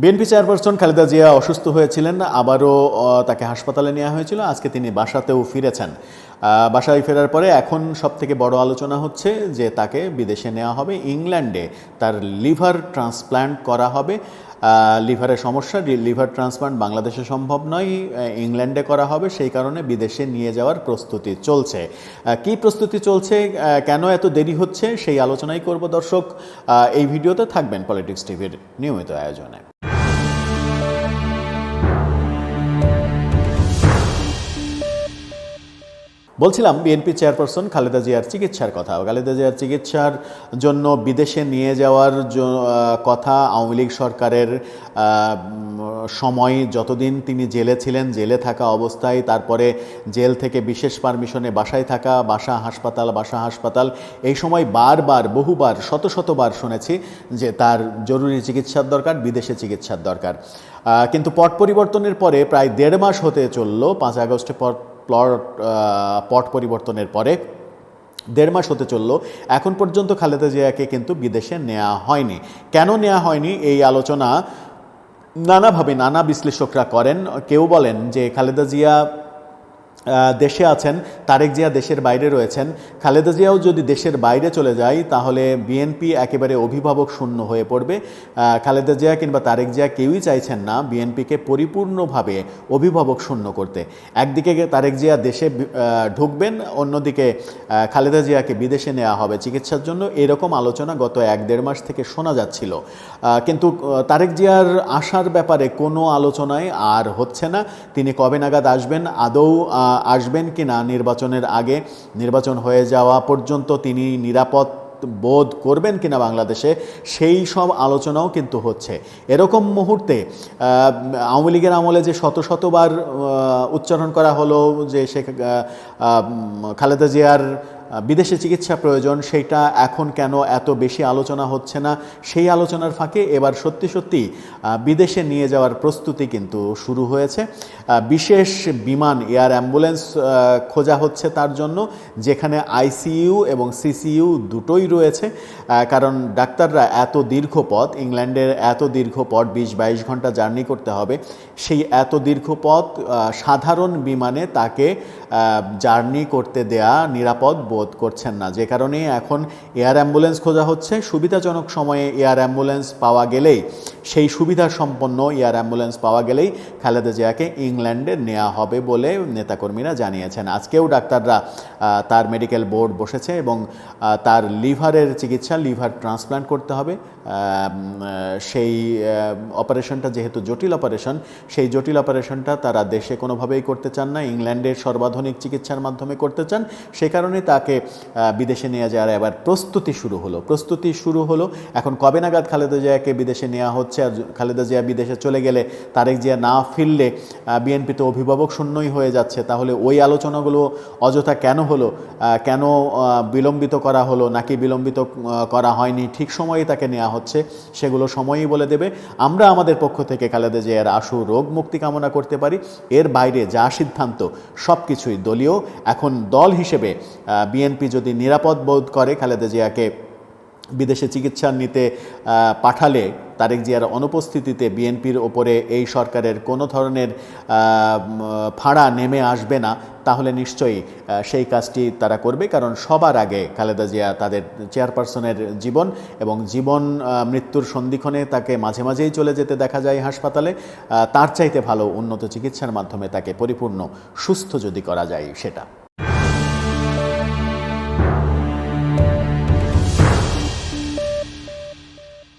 BNP chairperson Khaleda Zia অসুস্থ হয়েছিলেন, আবারও তাকে হাসপাতালে নেওয়া হয়েছিল। আজকে তিনি বাসাতেও ফিরেছেন। বাসায় ফেরার পরে এখন সব থেকে বড় আলোচনা হচ্ছে যে তাকে বিদেশে নেওয়া হবে। ইংল্যান্ডে তার লিভার ট্রান্সপ্ল্যান্ট করা হবে। লিভারের সমস্যা লিভার ট্রান্সপ্লান্ট বাংলাদেশে সম্ভব নয় ইংল্যান্ডে করা হবে, সেই কারণে বিদেশে নিয়ে যাওয়ার প্রস্তুতি চলছে। কি প্রস্তুতি চলছে কেন এত দেরি হচ্ছে, সেই আলোচনাই করব দর্শক। এই ভিডিওতে থাকবেন পলিটিক্স টিভির নিয়মিত আয়োজনে। বলছিলাম বিএনপি চেয়ারপারসন খালেদা জিয়ার চিকিৎসার কথা। খালেদা জিয়ার চিকিৎসার জন্য বিদেশে নিয়ে যাওয়ার কথা আওয়ামী লীগ সরকারের সময় যতদিন তিনি জেলে ছিলেন, জেলে থাকা অবস্থায়, তারপরে জেল থেকে বিশেষ পারমিশনে বাসায় থাকা, বাসা হাসপাতাল বাসা হাসপাতাল, এই সময় বারবার, বহুবার, শত শতবার শুনেছি যে তার জরুরি চিকিৎসার দরকার, বিদেশে চিকিৎসার দরকার। কিন্তু পট পরিবর্তনের পরে প্রায় দেড় মাস হতে চলল, পাঁচ আগস্টে পট প্লট পট পরিবর্তনের পরে দেড় মাস হতে চলল। এখন পর্যন্ত খালেদা জিয়াকে কিন্তু বিদেশে নেওয়া হয়নি। কেন নেওয়া হয়নি? এই আলোচনা নানাভাবে নানা বিশ্লেষকরা করেন। কেউ বলেন যে খালেদা জিয়া দেশে আছেন তারেক জিয়া দেশের বাইরে রয়েছেন। খালেদা জিয়াও যদি দেশের বাইরে চলে যায়, তাহলে বিএনপি একেবারে অভিভাবক শূন্য হয়ে পড়বে। খালেদা জিয়া কিংবা তারেক জিয়া কেউই চাইছেন না বিএনপিকে পরিপূর্ণভাবে অভিভাবক শূন্য করতে। একদিকে তারেক জিয়া দেশে ঢুকবেন, অন্যদিকে খালেদা জিয়াকে বিদেশে নেওয়া হবে চিকিৎসার জন্য। এরকম আলোচনা গত এক দেড় মাস থেকে শোনা যাচ্ছিল। কিন্তু তারেক জিয়ার আসার ব্যাপারে কোনো আলোচনায় আর হচ্ছে না। তিনি কবে নাগাদ আসবেন, আদৌ আসবেন কি না নির্বাচনের আগে, নির্বাচন হয়ে যাওয়া পর্যন্ত তিনি নিরাপদ বোধ করবেন কিনা বাংলাদেশে, সেই সব আলোচনাও কিন্তু হচ্ছে। এরকম মুহূর্তে আওয়ামী লীগের আমলে যে শত শতবার উচ্চারণ করা হলো যে শেখ খালেদা জিয়ার বিদেশে চিকিৎসা প্রয়োজন, সেইটা এখন কেন এত বেশি আলোচনা হচ্ছে না? সেই আলোচনার ফাঁকে এবার সত্যি সত্যি বিদেশে নিয়ে যাওয়ার প্রস্তুতি কিন্তু শুরু হয়েছে। বিশেষ বিমান, এয়ার অ্যাম্বুলেন্স খোঁজা হচ্ছে তার জন্য, যেখানে আইসিইউ এবং সিসিইউ দুটোই রয়েছে। কারণ ডাক্তাররা এত দীর্ঘ পথ, ইংল্যান্ডের এত দীর্ঘ পথ, বিশ বাইশ ঘণ্টা জার্নি করতে হবে, সেই এত দীর্ঘ পথ সাধারণ বিমানে তাকে জার্নি করতে দেয়া নিরাপদ বোধ করছেন না। যে কারণে এখন এয়ার অ্যাম্বুলেন্স খোঁজা হচ্ছে। সুবিধাজনক সময়ে এয়ার অ্যাম্বুলেন্স পাওয়া গেলেই, সেই সুবিধা সম্পন্ন এয়ার অ্যাম্বুলেন্স পাওয়া গেলেই খালেদা জিয়াকে ইংল্যান্ডে নেওয়া হবে বলে নেতাকর্মীরা জানিয়েছেন। আজকেও ডাক্তাররা তার মেডিকেল বোর্ড বসেছে এবং তার লিভারের চিকিৎসা, লিভার ট্রান্সপ্লান্ট করতে হবে। সেই অপারেশনটা যেহেতু জটিল অপারেশন, সেই জটিল অপারেশনটা তারা দেশে কোনোভাবেই করতে চান না। ইংল্যান্ডের সর্বাধুনিক চিকিৎসার মাধ্যমে করতে চান। সে কারণে তাকে আহ, বিদেশে নিয়ে যাওয়ার এবার প্রস্তুতি শুরু হলো। প্রস্তুতি শুরু হলো এখন কবে নাগাদ খালেদা জিয়াকে বিদেশে নেওয়া হচ্ছে? আর খালেদা জিয়া বিদেশে চলে গেলে তারেক জিয়া না ফিরলে বিএনপি তো অভিভাবক শূন্যই হয়ে যাচ্ছে। তাহলে ওই আলোচনাগুলো অযথা কেন হলো? কেন বিলম্বিত করা হলো? নাকি বিলম্বিত করা হয়নি? ঠিক সময়েই তাকে নেওয়া হচ্ছে। সেগুলো সময়ই বলে দেবে। আমরা আমাদের পক্ষ থেকে খালেদা জিয়ার আশু রোগ মুক্তি কামনা করতে পারি। এর বাইরে যা সিদ্ধান্ত সব কিছুই দলীয়। এখন দল হিসেবে বিএনপি যদি নিরাপদ বোধ করে, খালেদা জিয়াকে বিদেশে চিকিৎসা নিতে পাঠালে তারেক জিয়ার অনুপস্থিতিতে বিএনপির ওপরে এই সরকারের কোনো ধরনের ফাঁড়া নেমে আসবে না, তাহলে নিশ্চয়ই সেই কাজটি তারা করবে। কারণ সবার আগে খালেদা জিয়া তাদের চেয়ারপারসনের জীবন এবং জীবন মৃত্যুর সন্ধিক্ষণে তাকে মাঝে মাঝেই চলে যেতে দেখা যায় হাসপাতালে। তার চাইতে ভালো উন্নত চিকিৎসার মাধ্যমে তাকে পরিপূর্ণ, সুস্থ যদি করা যায় সেটা।